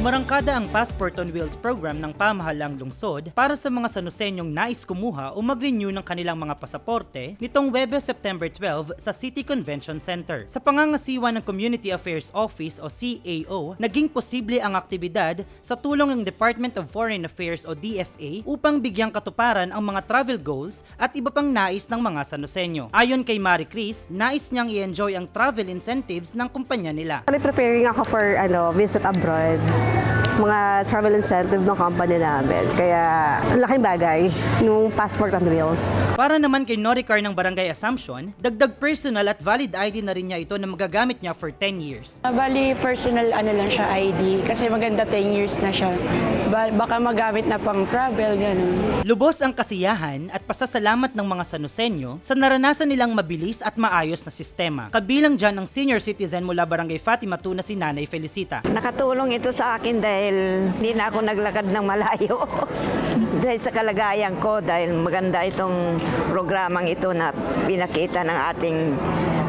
Umarangkada ang Passport on Wheels program ng pamahalang lungsod para sa mga sanusenyong nais kumuha o mag-renew ng kanilang mga pasaporte nitong Webes September 12 sa City Convention Center. Sa pangangasiwa ng Community Affairs Office o CAO, naging posible ang aktibidad sa tulong ng Department of Foreign Affairs o DFA upang bigyang katuparan ang mga travel goals at iba pang nais ng mga sanusenyo. Ayon kay Marie Chris, nais niyang i-enjoy ang travel incentives ng kumpanya nila. Actually, preparing ako for ano, visit abroad. Mga travel incentive ng company namin. Kaya, ang laking bagay, yung passport on wheels. Para naman kay Noricar ng Barangay Assumption, dagdag personal at valid ID na rin niya ito na magagamit niya for 10 years. Ah, Bali, personal ano lang siya ID kasi maganda 10 years na siya. Ba- baka magamit na pang travel, gano'n. Lubos ang kasiyahan at pasasalamat ng mga sanusenyo sa naranasan nilang mabilis at maayos na sistema. Kabilang dyan ang senior citizen mula Barangay Fatima Tuna si Nanay Felicita. Nakatulong ito sa akin dahil hindi na ako naglakad ng malayo. dahil sa kalagayan ko, dahil maganda itong programang ito na pinakita ng ating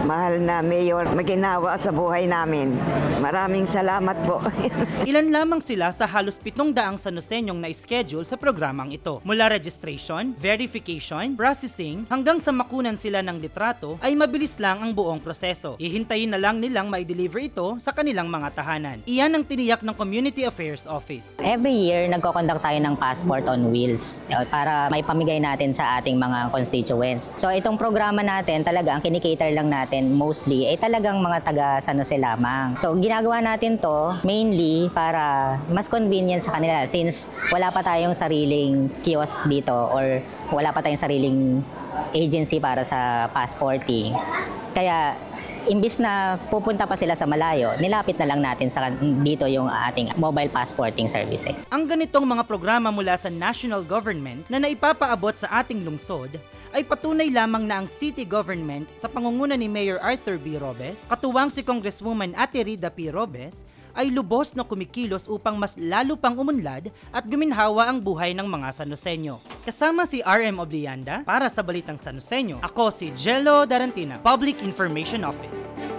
mahal na mayor maginawa sa buhay namin. Maraming salamat po. Ilan lamang sila sa halos pitong daang sanusenyong na-schedule sa programang ito. Mula registration, verification, processing, hanggang sa makunan sila ng litrato ay mabilis lang ang buong proseso. Ihintayin na lang nilang ma-deliver ito sa kanilang mga tahanan. Iyan ang tiniyak ng Community Affairs Office. Every year, nagko-conduct tayo ng Passport on Wheels eh, para may pamigay natin sa ating mga constituents. So itong programa natin, talaga ang kinikater lang natin mostly ay talagang mga taga San Jose lamang. So ginagawa natin to mainly para mas convenient sa kanila since wala pa tayong sariling kiosk dito or wala pa tayong sariling agency para sa passporting. Kaya imbis na pupunta pa sila sa malayo, nilapit na lang natin sa dito yung ating mobile passporting services. Ang ganitong mga programa mula sa national government na naipapaabot sa ating lungsod ay patunay lamang na ang city government sa pangunguna ni Mayor Arthur B. Robes, katuwang si Congresswoman Ate Rida P. Robes, ay lubos na kumikilos upang mas lalo pang umunlad at guminhawa ang buhay ng mga Sanosenyo. Kasama si RM Oblianda para sa Balitang Sanosenyo, ako si Jello Darantina, Public Information Office.